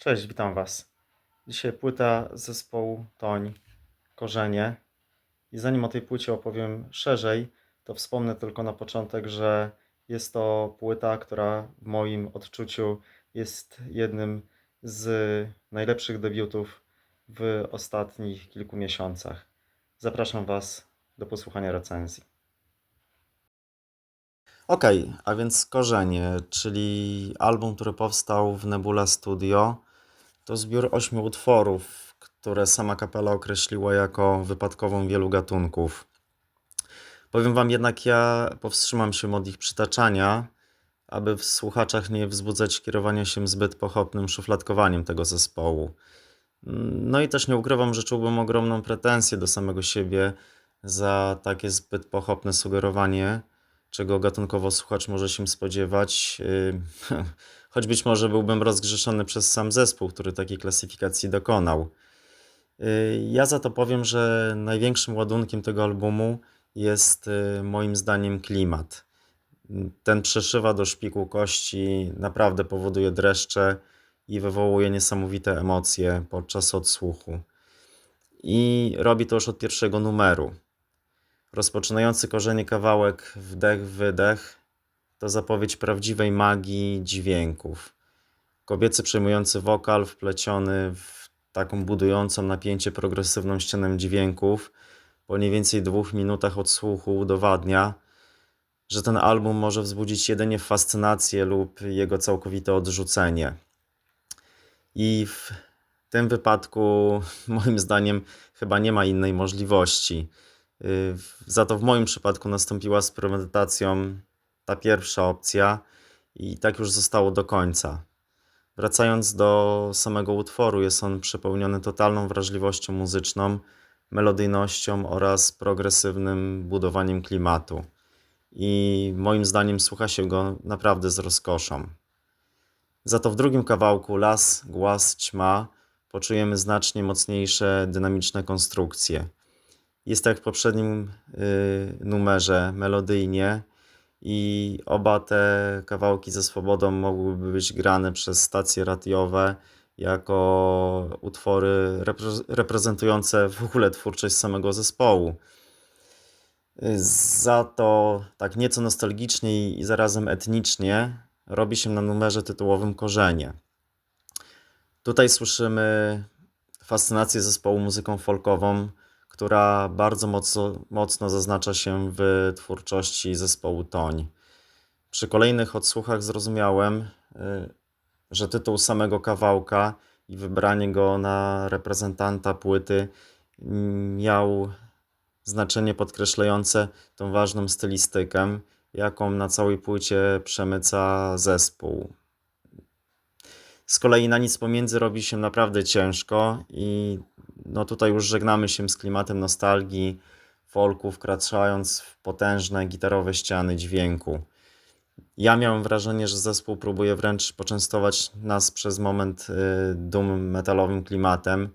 Cześć, witam Was. Dzisiaj płyta zespołu Toń, Korzenie. I zanim o tej płycie opowiem szerzej, to wspomnę tylko na początek, że jest to płyta, która w moim odczuciu jest jednym z najlepszych debiutów w ostatnich kilku miesiącach. Zapraszam Was do posłuchania recenzji. Okej, a więc Korzenie, czyli album, który powstał w Nebula Studio, to zbiór ośmiu utworów, które sama kapela określiła jako wypadkową wielu gatunków. Powiem Wam jednak, ja powstrzymam się od ich przytaczania, aby w słuchaczach nie wzbudzać kierowania się zbyt pochopnym szufladkowaniem tego zespołu. No i też nie ukrywam, że czułbym ogromną pretensję do samego siebie za takie zbyt pochopne sugerowanie, czego gatunkowo słuchacz może się spodziewać. Choć być może byłbym rozgrzeszony przez sam zespół, który takiej klasyfikacji dokonał. Yy, Ja za to powiem, że największym ładunkiem tego albumu jest yy, moim zdaniem klimat. Ten przeszywa do szpiku kości, naprawdę powoduje dreszcze i wywołuje niesamowite emocje podczas odsłuchu. I robi to już od pierwszego numeru. Rozpoczynający korzenie kawałek wdech, wydech to zapowiedź prawdziwej magii dźwięków. Kobiecy przejmujący wokal wpleciony w taką budującą napięcie progresywną ścianę dźwięków po mniej więcej dwóch minutach odsłuchu udowadnia, że ten album może wzbudzić jedynie fascynację lub jego całkowite odrzucenie. I w tym wypadku, moim zdaniem, chyba nie ma innej możliwości. Yy, Za to w moim przypadku nastąpiła z premedytacją ta pierwsza opcja i tak już zostało do końca. Wracając do samego utworu, jest on przepełniony totalną wrażliwością muzyczną, melodyjnością oraz progresywnym budowaniem klimatu. I moim zdaniem słucha się go naprawdę z rozkoszą. Za to w drugim kawałku Las, Głaz, Ćma poczujemy znacznie mocniejsze dynamiczne konstrukcje. Jest tak jak w poprzednim y, numerze melodyjnie i oba te kawałki ze swobodą mogłyby być grane przez stacje radiowe jako utwory repre- reprezentujące w ogóle twórczość samego zespołu. Za to tak nieco nostalgicznie i zarazem etnicznie robi się na numerze tytułowym Korzenie. Tutaj słyszymy fascynację zespołu muzyką folkową, która bardzo mocno, mocno zaznacza się w twórczości zespołu Toń. Przy kolejnych odsłuchach zrozumiałem, y, że tytuł samego kawałka i wybranie go na reprezentanta płyty miał znaczenie podkreślające tą ważną stylistykę, jaką na całej płycie przemyca zespół. Z kolei na nic pomiędzy robi się naprawdę ciężko i no tutaj już żegnamy się z klimatem nostalgii, folku, wkraczając w potężne gitarowe ściany dźwięku. Ja miałem wrażenie, że zespół próbuje wręcz poczęstować nas przez moment y, dum metalowym klimatem,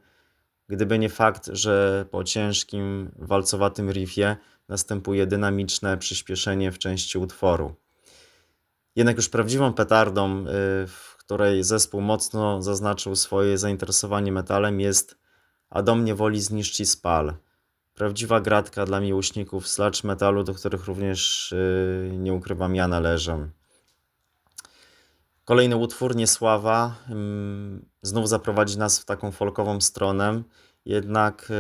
gdyby nie fakt, że po ciężkim, walcowatym riffie następuje dynamiczne przyspieszenie w części utworu. Jednak już prawdziwą petardą, y, w której zespół mocno zaznaczył swoje zainteresowanie metalem jest A do mnie woli i spal. Prawdziwa gratka dla miłośników sludge metalu, do których również y, nie ukrywam ja należę. Kolejny utwór, Niesława, ym, znów zaprowadzi nas w taką folkową stronę, jednak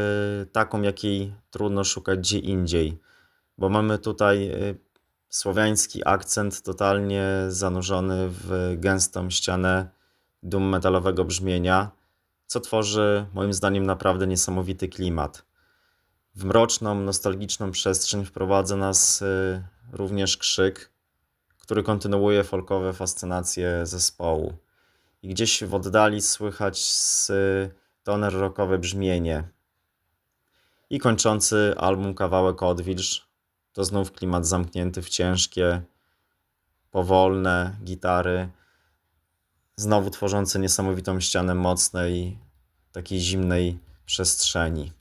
y, taką, jakiej trudno szukać gdzie indziej, bo mamy tutaj y, słowiański akcent totalnie zanurzony w gęstą ścianę dum metalowego brzmienia, co tworzy moim zdaniem naprawdę niesamowity klimat. W mroczną, nostalgiczną przestrzeń wprowadza nas y, również krzyk, który kontynuuje folkowe fascynacje zespołu. I gdzieś w oddali słychać toner rockowe brzmienie. I kończący album kawałek Odwilż to znów klimat zamknięty w ciężkie, powolne gitary, znowu tworzący niesamowitą ścianę mocnej, takiej zimnej przestrzeni.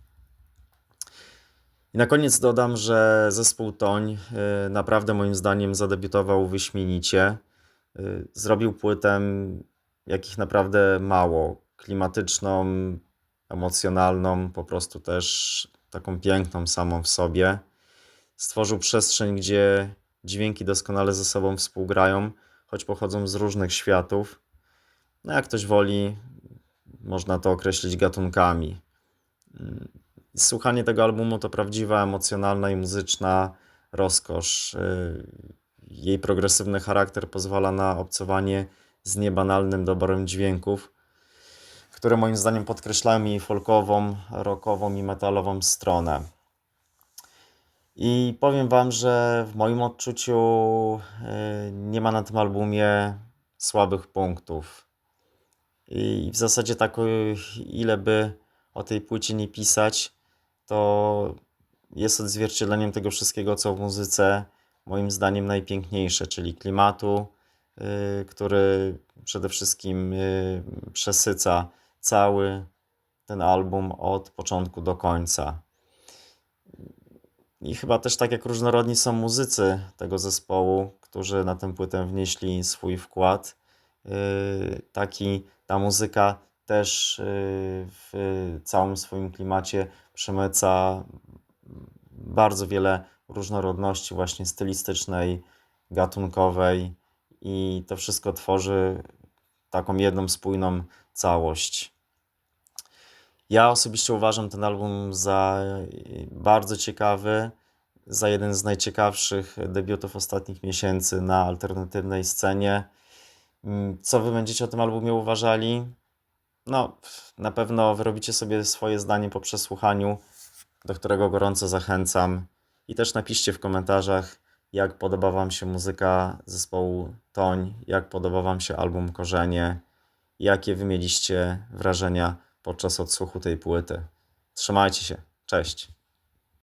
I na koniec dodam, że zespół Toń y, naprawdę moim zdaniem zadebiutował wyśmienicie. Y, Zrobił płytę jakich naprawdę mało. Klimatyczną, emocjonalną, po prostu też taką piękną samą w sobie. Stworzył przestrzeń, gdzie dźwięki doskonale ze sobą współgrają, choć pochodzą z różnych światów. No jak ktoś woli, można to określić gatunkami. Słuchanie tego albumu to prawdziwa emocjonalna i muzyczna rozkosz. Y, Jej progresywny charakter pozwala na obcowanie z niebanalnym doborem dźwięków, które moim zdaniem podkreślają jej folkową, rockową i metalową stronę. I powiem Wam, że w moim odczuciu y, nie ma na tym albumie słabych punktów. I w zasadzie tak, y, ile by o tej płycie nie pisać, to jest odzwierciedleniem tego wszystkiego, co w muzyce moim zdaniem najpiękniejsze, czyli klimatu, y, który przede wszystkim y, przesyca cały ten album od początku do końca. I chyba też tak jak różnorodni są muzycy tego zespołu, którzy na tę płytę wnieśli swój wkład, taki ta muzyka też yy, w całym swoim klimacie przemyca bardzo wiele różnorodności właśnie stylistycznej, gatunkowej i to wszystko tworzy taką jedną spójną całość. Ja osobiście uważam ten album za bardzo ciekawy, za jeden z najciekawszych debiutów ostatnich miesięcy na alternatywnej scenie. Mm, Co wy będziecie o tym albumie uważali? No, na pewno wyrobicie sobie swoje zdanie po przesłuchaniu, do którego gorąco zachęcam. I też napiszcie w komentarzach, jak podoba Wam się muzyka zespołu Toń, jak podoba Wam się album Korzenie, jakie Wy mieliście wrażenia podczas odsłuchu tej płyty. Trzymajcie się, cześć.